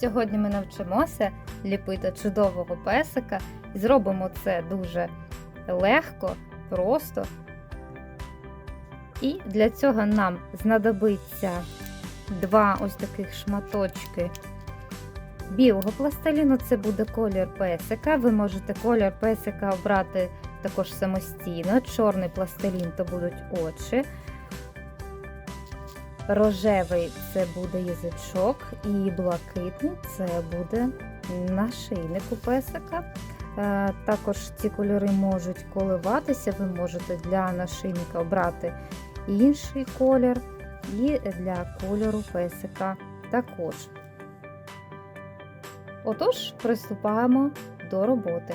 Сьогодні ми навчимося ліпити чудового песика і зробимо це дуже легко, просто. І для цього нам знадобиться два ось таких шматочки білого пластиліну. Це буде колір песика. Ви можете колір песика обрати також самостійно. Чорний пластилін то будуть очі. Рожевий це буде язичок, і блакитний це буде нашийник у песика. Е, Також ці кольори можуть коливатися, ви можете для нашийника обрати інший колір, і для кольору песика також. Отож, приступаємо до роботи.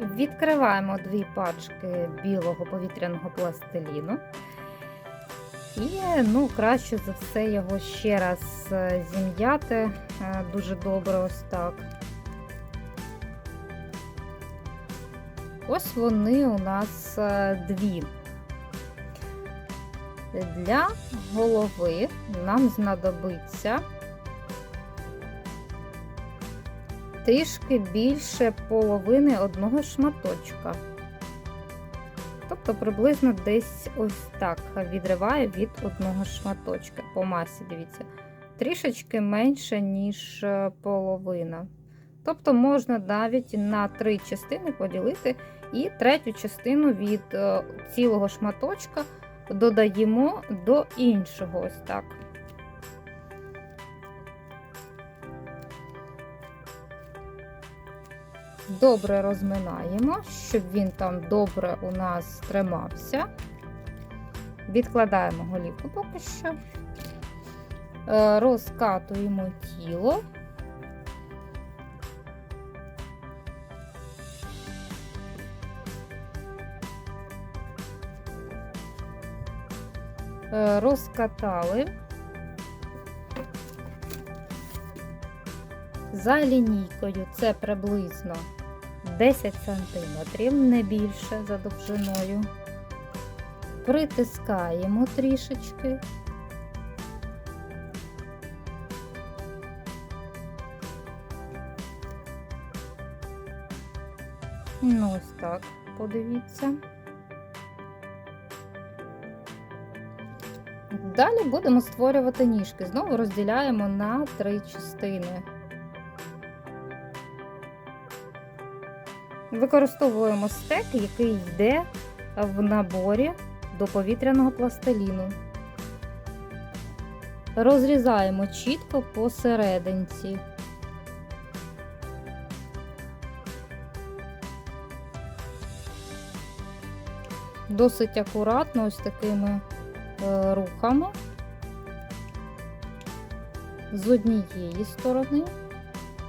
Відкриваємо дві пачки білого повітряного пластиліну. І ну, краще за все його ще раз е, зім'яти е, дуже добре ось так. Ось вони у нас е, дві. Для голови нам знадобиться трішки більше половини одного шматочка. Тобто приблизно десь ось так відриваю від одного шматочка по масі, дивіться, трішечки менше, ніж е, половина. Тобто можна навіть на три частини поділити, і третю частину від е, цілого шматочка додаємо до іншого ось так. Добре розминаємо, щоб він там добре у нас тримався. Відкладаємо голівку поки що, Е, розкатуємо тіло. Е, Розкатали. За лінійкою це приблизно 10 см, не більше за довжиною. Притискаємо трішечки. Ну, ось так, подивіться. Далі будемо створювати ніжки. Знову розділяємо на три частини. Використовуємо стек, який йде в наборі до повітряного пластиліну. Розрізаємо чітко посерединці. Досить акуратно ось такими е, рухами з однієї сторони,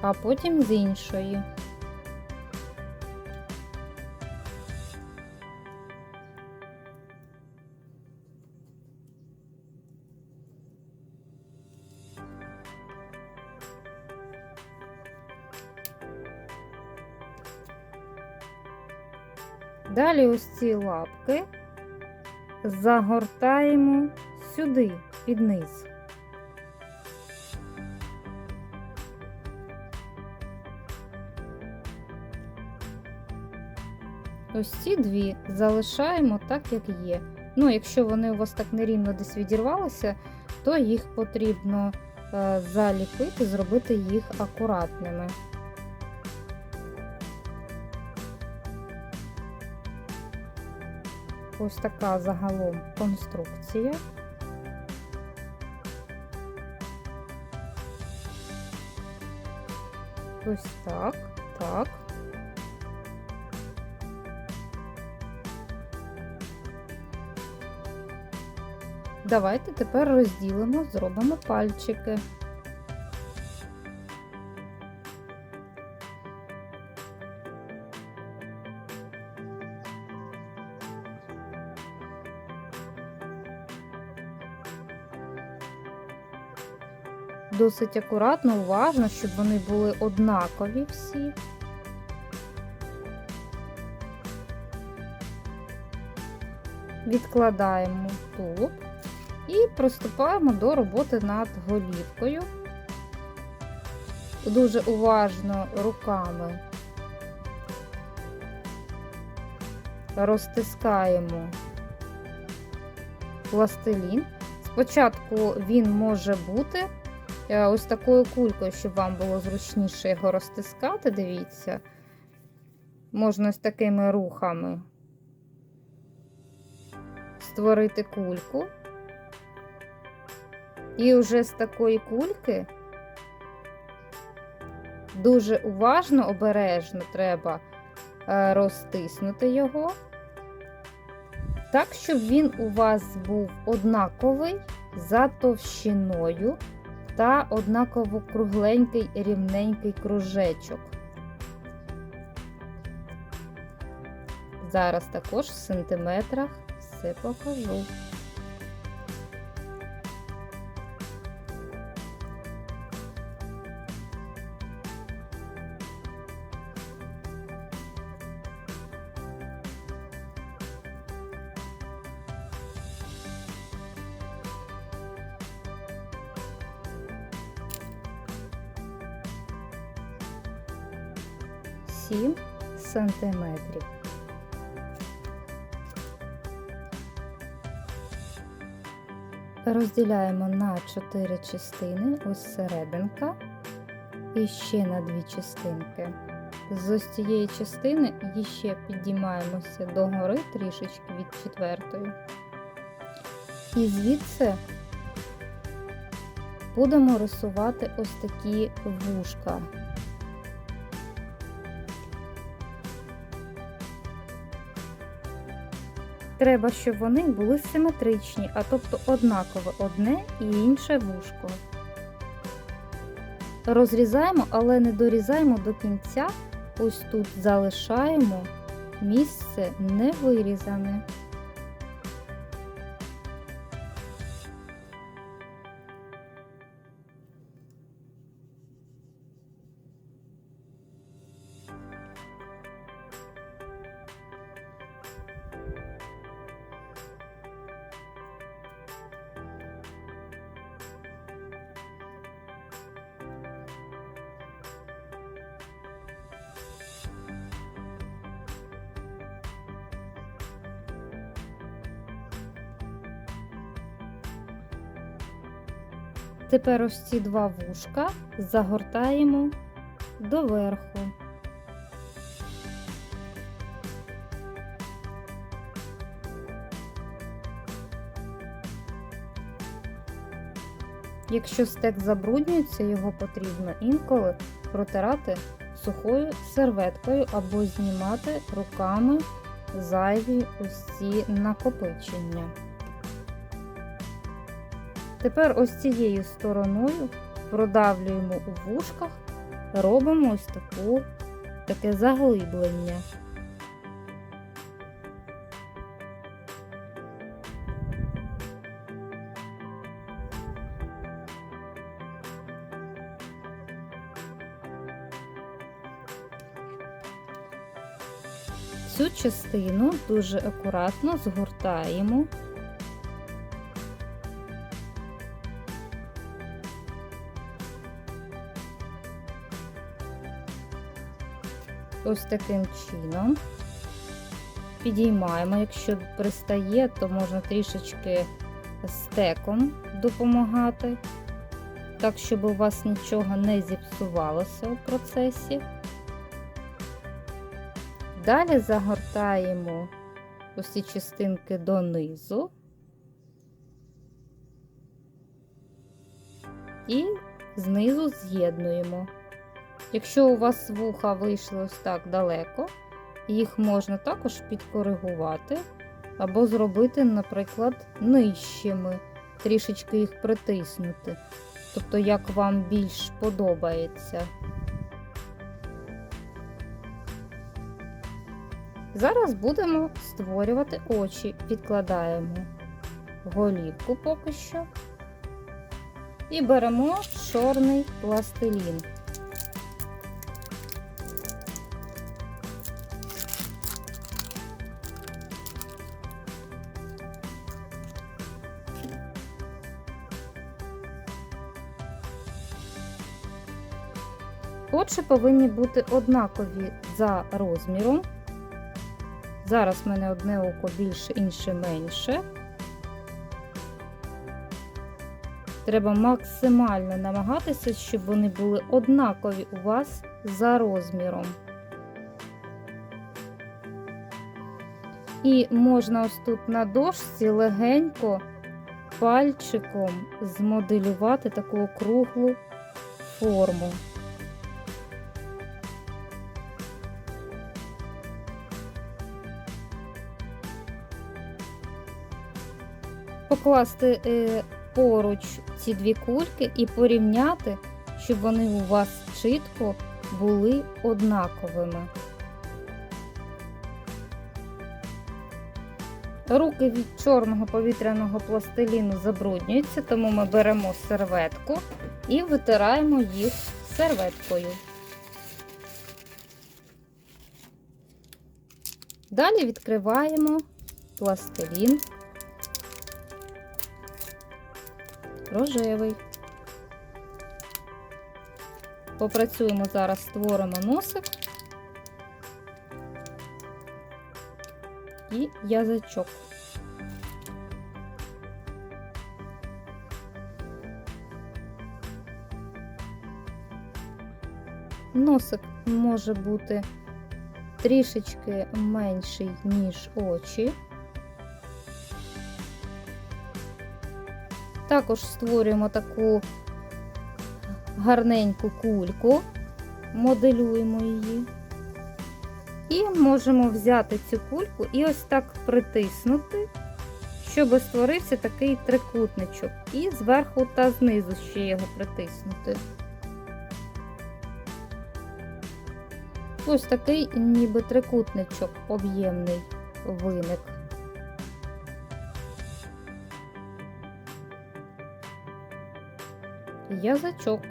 а потім з іншої. Далі ось ці лапки загортаємо сюди, під низ. Ось ці дві залишаємо так, як є. Ну, якщо вони у вас так нерівно десь відірвалися, то їх потрібно е, заліпити, зробити їх акуратними. Ось така загалом конструкція. Ось так, так. Давайте тепер розділимо, зробимо пальчики. Досить акуратно, уважно, щоб вони були однакові всі. Відкладаємо тулуб. І приступаємо до роботи над голівкою. Дуже уважно руками розтискаємо пластилін. Спочатку він може бути ось такою кулькою, щоб вам було зручніше його розтискати, дивіться, можна ось такими рухами створити кульку. І вже з такої кульки дуже уважно, обережно треба е, розтиснути його, так, щоб він у вас був однаковий за товщиною та однаково кругленький рівненький кружечок. Зараз також в сантиметрах все покажу. Сім сантиметрів. Розділяємо на 4 частини, ось серединка, і ще на дві частинки. З ось цієї частини ще підіймаємося догори трішечки від четвертої. І звідси будемо рисувати ось такі вушка. Треба, щоб вони були симетричні, а тобто однакове одне і інше вушко. Розрізаємо, але не дорізаємо до кінця. Ось тут залишаємо місце невирізане. Тепер ось ці два вушка загортаємо доверху. Якщо стек забруднюється, його потрібно інколи протирати сухою серветкою або знімати руками зайві ці накопичення. Тепер ось цією стороною продавлюємо у вушках, робимо ось таку, таке заглиблення. Цю частину дуже акуратно згортаємо. Ось таким чином. Підіймаємо, якщо пристає, то можна трішечки стеком допомагати, так, щоб у вас нічого не зіпсувалося у процесі. Далі загортаємо ці частинки донизу і знизу з'єднуємо. Якщо у вас вуха вийшли ось так далеко, їх можна також підкоригувати, або зробити, наприклад, нижчими, трішечки їх притиснути. Тобто, як вам більш подобається. Зараз будемо створювати очі, відкладаємо голівку поки що і беремо чорний пластилін. Очі повинні бути однакові за розміром. Зараз в мене одне око більше, інше менше. Треба максимально намагатися, щоб вони були однакові у вас за розміром. І можна ось тут на дошці легенько пальчиком змоделювати таку округлу форму. Покласти е, поруч ці дві кульки і порівняти, щоб вони у вас чітко були однаковими. Руки від чорного повітряного пластиліну забруднюються, тому ми беремо серветку і витираємо їх серветкою. Далі відкриваємо пластилін рожевий. Попрацюємо зараз, створимо носик і язичок. Носик може бути трішечки менший, ніж очі. Також створюємо таку гарненьку кульку, моделюємо її. І можемо взяти цю кульку і ось так притиснути, щоб створився такий трикутничок. І зверху та знизу ще його притиснути. Ось такий ніби трикутничок об'ємний виник. Язичок.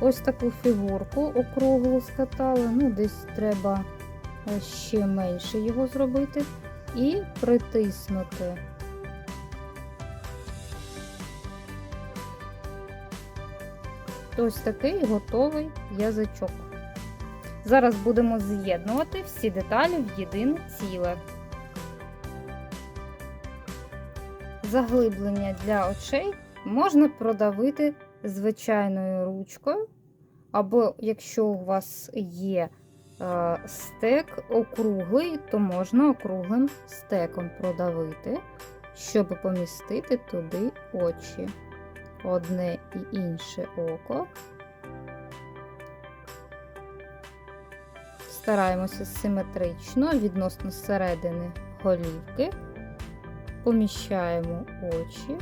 Ось таку фігурку округлу скатали, ну десь треба ще менше його зробити і притиснути. Ось такий готовий язичок. Зараз будемо з'єднувати всі деталі в єдине ціле. Заглиблення для очей можна продавити звичайною ручкою, або якщо у вас є е, стек округлий, то можна округлим стеком продавити, щоб помістити туди очі одне і інше око. Стараємося симетрично відносно середини голівки, поміщаємо очі.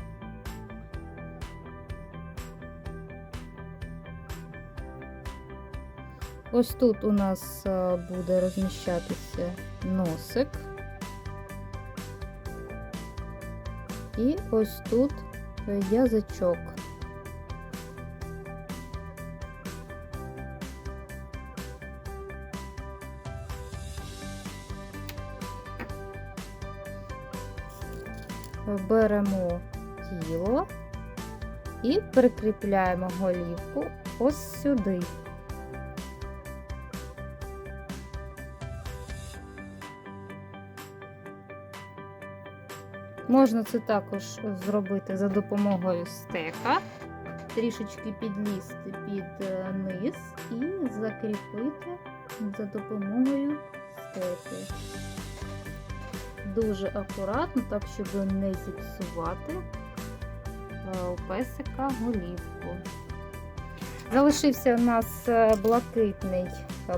Ось тут у нас е, буде розміщатися носик. І ось тут язичок. Беремо тіло і прикріпляємо голівку ось сюди. Можна це також зробити за допомогою стека, трішечки підлізти під е, низ і закріпити за допомогою стеки. Дуже акуратно, так, щоб не зіпсувати е, у песика голівку. Залишився у нас е, блакитний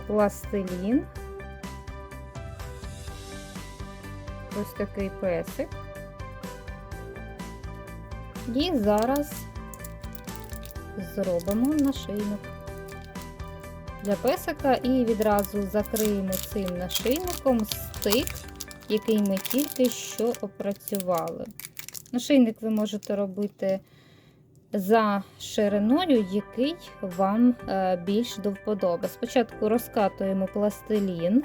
пластилін. Ось такий песик. І зараз зробимо нашийник для песика і відразу закриємо цим нашийником стик, який ми тільки що опрацювали. Нашийник ви можете робити за шириною, який вам е, більш до вподоби. Спочатку розкатуємо пластилін.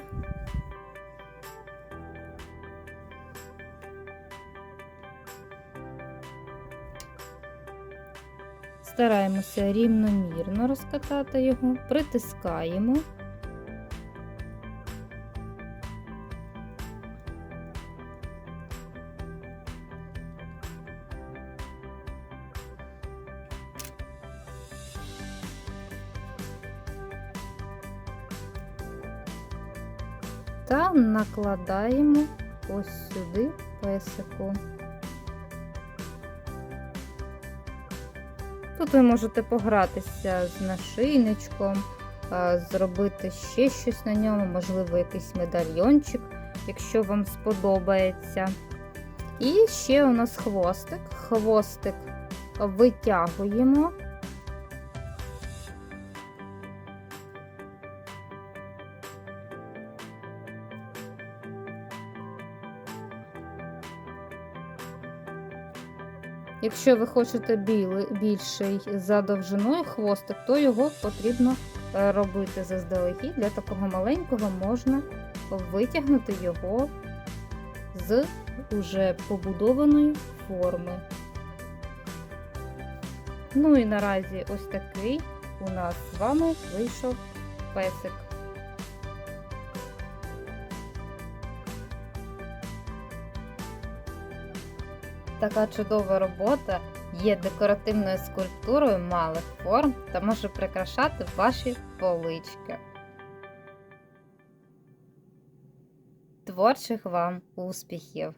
Стараємося рівномірно розкатати його, притискаємо. Та накладаємо ось сюди песику. Тут ви можете погратися з нашийничком, зробити ще щось на ньому, можливо, якийсь медальйончик, якщо вам сподобається. І ще у нас хвостик. Хвостик витягуємо. Якщо ви хочете білий, більший за довжиною хвостик, то його потрібно е, робити заздалегідь. Для такого маленького можна витягнути його з уже побудованої форми. Ну і наразі ось такий у нас з вами вийшов песик. Така чудова робота є декоративною скульптурою малих форм та може прикрашати ваші полички. Творчих вам успіхів!